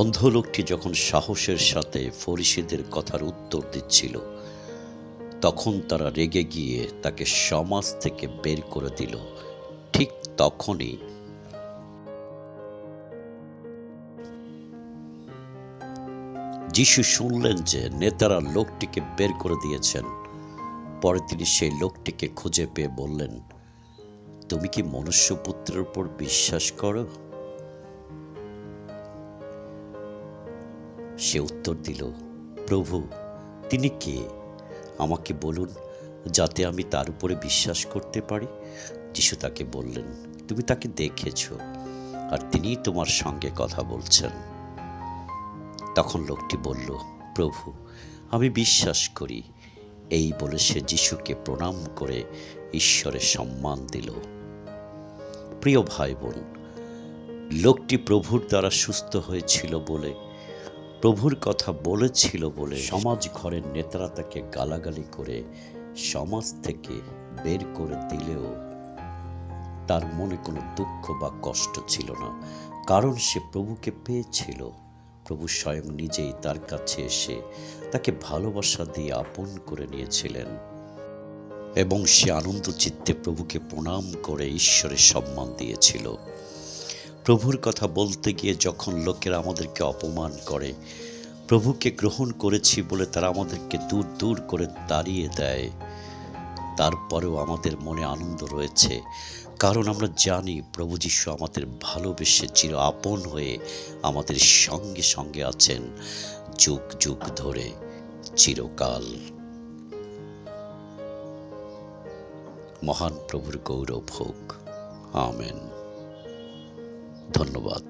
অন্ধ লোকটি যখন সাহসের সাথে ফরিসিদের কথার উত্তর দিচ্ছিল, তখন তারা রেগে গিয়ে তাকে সমাজ থেকে বের করে দিল। ঠিক তখনই যিশু শুনলেন যে নেতারা লোকটিকে বের করে দিয়েছেন, পরে তিনি সেই লোকটিকে খুঁজে পেয়ে বললেন, তুমি কি মনুষ্যপুত্রের উপর বিশ্বাস করো? সে উত্তর দিল, প্রভু, তিনি কে? আমাকে বলুন যাতে আমি তার উপরে বিশ্বাস করতে পারি? যিশু তাকে বললেন, তুমি তাকে দেখেছ আর তিনিই তোমার সঙ্গে কথা বলছেন। তখন লোকটি বলল, প্রভু, আমি বিশ্বাস করি। এই বলে সে যিশুকে প্রণাম করে ঈশ্বরের সম্মান দিল। প্রিয় ভাই বোন লোকটি প্রভুর দ্বারা সুস্থ হয়েছিল বলে প্রভুর কথা বলেছিল বলে সমাজ ঘরের নেতারা তাকে গালাগালি করে সমাজ থেকে বের করে দিলেও তার মনে কোনো দুঃখ বা কষ্ট ছিল না। কারণ সে প্রভুকে পেয়েছিল। প্রভু স্বয়ং নিজেই তার কাছে এসে তাকে ভালোবাসা দিয়ে আপন করে নিয়েছিলেন এবং সে আনন্দ চিত্তে প্রভুকে প্রণাম করে ঈশ্বরের সম্মান দিয়েছিল। প্রভুর কথা বলতে গিয়ে যখন লোকেরা আমাদেরকে অপমান করে, প্রভুকে গ্রহণ করেছি বলে তারা আমাদেরকে দূর দূর করে তাড়িয়ে দেয়, তারপরেও আমাদের মনে আনন্দ রয়েছে। কারণ আমরা জানি প্রভু যিশু আমাদের ভালোবেসে চির আপন হয়ে আমাদের সঙ্গে সঙ্গে আছেন, যুগ যুগ ধরে, চিরকাল। মহান প্রভুর গৌরব হোক। আমেন। ধন্যবাদ।